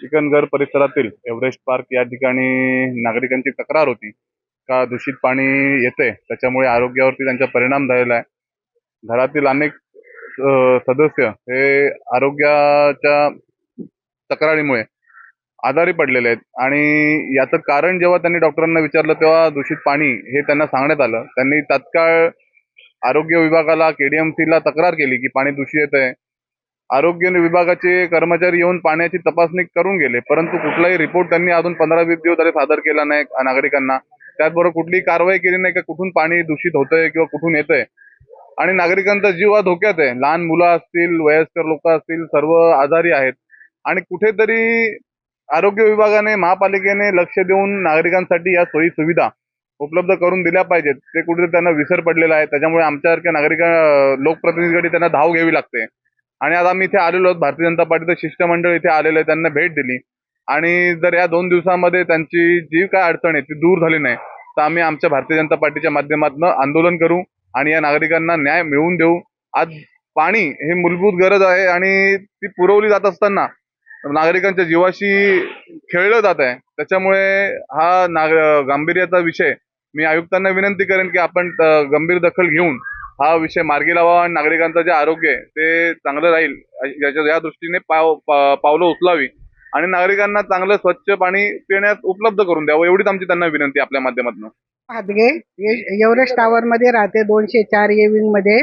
चिकनगर परिसरातील Everest park या ठिकाणी नागरिकांची तक्रार होती. का दूषित पाणी येते त्याच्यामुळे आरोग्यावरती त्यांचा परिणाम झालेला आहे. घरातील अनेक सदस्य हे आरोग्याच्या तक्रारीमुळे आजारी पडलेले आहेत. आणि याचं कारण जेव्हा त्यांनी डॉक्टरांना विचारलं तेव्हा दूषित पाणी हे त्यांना सांगण्यात आलं. त्यांनी तात्काळ आरोग्य विभागाला केडीएमसीला तक्रार केली की पाणी दूषित येत आहे आरोग्य विभागाचे कर्मचारी येऊन पाण्याची तपासणी करून गेले परंतु कुठलाही रिपोर्ट त्यांनी अजून पंधरा वीस दिवस झाले सादर केला नाही नागरिकांना. त्याचबरोबर कुठलीही कारवाई केली नाही का कुठून पाणी दूषित होतंय किंवा कुठून येतंय. आणि नागरिकांचा जीव हा धोक्यात आहे. लहान मुलं असतील वयस्कर लोक असतील सर्व आजारी आहेत. आणि कुठेतरी आरोग्य विभागाने महापालिकेने लक्ष देऊन नागरिकांसाठी या सोयी सुविधा उपलब्ध करून दिल्या पाहिजेत. ते कुठेतरी त्यांना विसर पडलेला आहे. त्याच्यामुळे आमच्यासारख्या नागरिक लोकप्रतिनिधीकडे त्यांना धाव घ्यावी लागते. आणि आज आम्ही इथे आलेलो आहोत. भारतीय जनता पार्टीचं शिष्टमंडळ इथे आलेलं आहे त्यांना भेट दिली. आणि जर या दोन दिवसामध्ये त्यांची जी काय अडचण आहे ती दूर झाली नाही तर आम्ही आमच्या भारतीय जनता पार्टीच्या माध्यमातून आंदोलन करू आणि या नागरिकांना न्याय मिळवून देऊ. आज पाणी हे मूलभूत गरज आहे आणि ती पुरवली जात असताना नागरिकांच्या जीवाशी खेळलं जात आहे. त्याच्यामुळे हा नाग गांभीर्याचा विषय मी आयुक्तांना विनंती करेन की आपण गंभीर दखल घेऊन हा विषय मार्गी लावा आणि नागरिकांचं जे आरोग्य आहे ते चांगलं राहील. याच्या या दृष्टीने पाव पावलं उचलावी. आणि नागरिकांना चांगलं स्वच्छ पाणी पिण्यास उपलब्ध करून द्यावं एवढीच आमची त्यांना विनंती आपल्या माध्यमातून. हादगे एव्हरेस्ट टावर मध्ये राहते दोनशे चार ए विंगमध्ये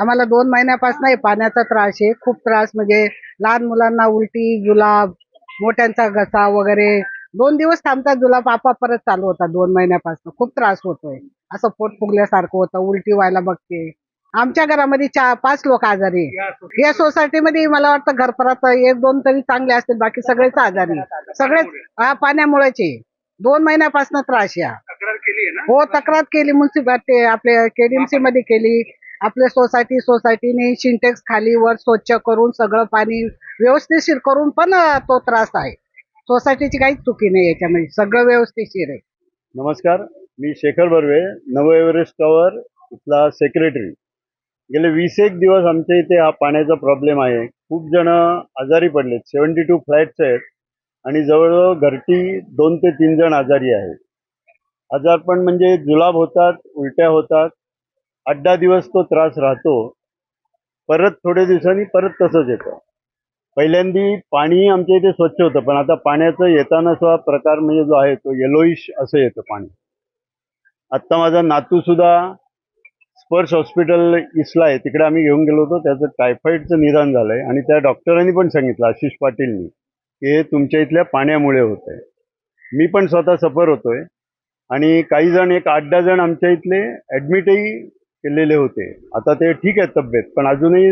आम्हाला दोन महिन्यापासून पाण्याचा त्रास आहे. खूप त्रास म्हणजे लहान मुलांना उलटी जुलाब मोठ्यांचा घसा वगैरे. दोन दिवस थांबतात जुलाब आपा परत चालू होता दोन महिन्यापासून. खूप त्रास होतोय. असं पोट फुगल्यासारखं होतं उलटी व्हायला बघते. आमच्या घरामध्ये चार पाच लोक आजारी आहे. या सोसायटीमध्ये मला वाटतं घरपरात एक दोन तरी चांगले असतील बाकी सगळेच आजारी सगळेच हा पाण्यामुळेच आहे. दोन महिन्यापासून त्रास या. हो तक्रार केली म्युन्सिपाल्टी आपल्या केडीएमसी मध्ये केली. आपल्या सोसायटी सोसायटीने सिंटेक्स खाली वर स्वच्छ करून सगळं पाणी व्यवस्थितशीर करून पण तो त्रास आहे. सोसायटीची काहीच चुकी नाही याच्यामध्ये. सगळं व्यवस्थितशीर आहे. नमस्कार. मी शेखर बर्वे नव एव्हरेस्ट टॉवर इथला सेक्रेटरी गेले वीस एक दिवस आमच्या इथे हा पाण्याचा प्रॉब्लेम आहे. खूप जण आजारी पडलेत. सेवन्टी टू फ्लॅट्स आहेत आणि जवळजवळ घरटी दोन ते तीन जण आजारी आहेत. आजारपण म्हणजे जुलाब होतात उलट्या होतात. आठ दहा दिवस तो त्रास राहतो. परत थोड्या दिवसांनी परत तसंच येतं. पहिल्यांदी पाणी आमच्या इथे स्वच्छ होतं पण आता पाण्याचं येतानाचा प्रकार म्हणजे जो आहे तो येलोईश असं येतं पाणी. आत्ता माझा नातू सुद्धा स्पर्श हॉस्पिटल इस्ला आहे तिकडे आम्ही घेऊन गेलो होतो. त्याचं टायफॉईडचं निदान झालंय आणि त्या डॉक्टरांनी पण सांगितलं आशिष पाटीलनी की हे तुमच्या इथल्या पाण्यामुळे होत आहे मी पण स्वतः सफर होतोय आणि काही जण एक आठ दहा जण आमच्या इथले ॲडमिटही केलेले होते. आता ते ठीक आहे तब्येत पण अजूनही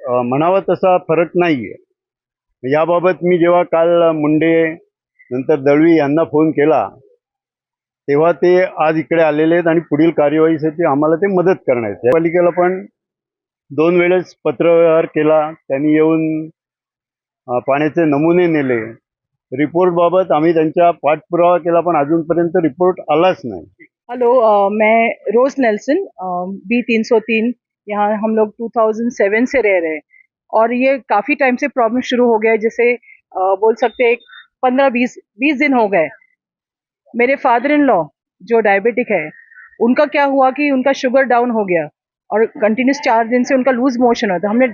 म्हणावा तसा फरक नाही आहे याबाबत मी जेव्हा काल मुंडे नंतर दळवी यांना फोन केला तेव्हा ते आज इकडे आलेले आहेत आणि पुढील कार्यवाहीसाठी आम्हाला ते मदत करण्याचे पालिकेला पण दोन वेळेस पत्रव्यवहार केला. त्यांनी येऊन पाण्याचे नमुने नेले. रिपोर्ट बाबत आम्ही त्यांच्या पाठपुरावा केला पण अजूनपर्यंत रिपोर्ट आलाच नाही. हेलो अ, मैं रोज नेल्सन बी तीन सौ तीन. यहाँ हम लोग 2007 से रह रहे हैं। और ये काफ़ी टाइम से प्रॉब्लम शुरू हो गया है जैसे बोल सकते हैं पंद्रह बीस बीस दिन हो गए। मेरे फादर इन लॉ जो डायबिटिक है, उनका क्या हुआ कि उनका शुगर डाउन हो गया और कंटिन्यूस चार दिन से उनका लूज मोशन होता हमने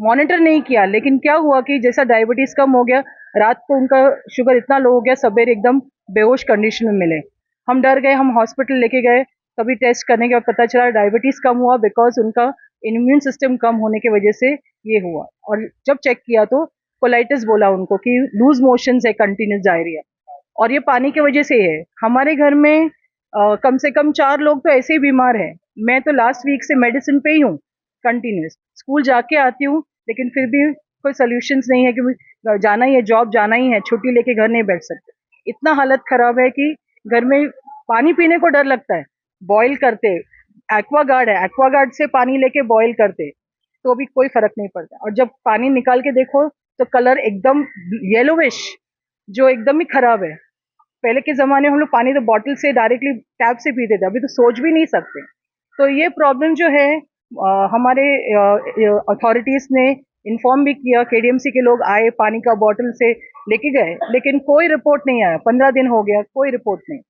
मॉनिटर नहीं किया, लेकिन क्या हुआ कि जैसा डायबिटीज़ कम हो गया, रात को उनका शुगर इतना लो हो गया सवेरे एकदम बेहोश कंडीशन में मिले। हम डर गए, हम हॉस्पिटल लेके गए कभी टेस्ट करने के बाद पता चला डायबिटीज़ कम हुआ बिकॉज़ उनका इम्यून सिस्टम कम होने की वजह से ये हुआ। और जब चेक किया तो कोलाइटिस बोला उनको कि लूज मोशन है कंटिन्यूस डायरिया और ये पानी की वजह से है। हमारे घर में अ, कम से कम चार लोग तो ऐसे ही बीमार हैं। मैं तो लास्ट वीक से मेडिसिन पे ही हूँ कंटिन्यूस स्कूल जाके आती हूँ लेकिन फिर भी कोई सोल्यूशंस नहीं है कि जाना ही है जॉब जाना ही है छुट्टी लेके घर नहीं बैठ सकते। इतना हालत खराब है कि घर में पानी पीने को डर लगता है। बॉयल करते एक्वा गार्ड है एक्वा गार्ड से पानी लेके बॉयल करते तो अभी कोई फ़र्क नहीं पड़ता। और जब पानी निकाल के देखो तो कलर एकदम येलोविश जो एकदम ही खराब है। पहले के ज़माने में हम लोग पानी तो बॉटल से डायरेक्टली टैप से पीते थे अभी तो सोच भी नहीं सकते। तो ये प्रॉब्लम जो है आ, हमारे अथॉरिटीज़ ने इन्फॉर्म भी किया केडीएमसी के लोग आए पानी का बॉटल से लेके गए लेकिन कोई रिपोर्ट नहीं आया। पंद्रह दिन हो गया कोई रिपोर्ट नहीं।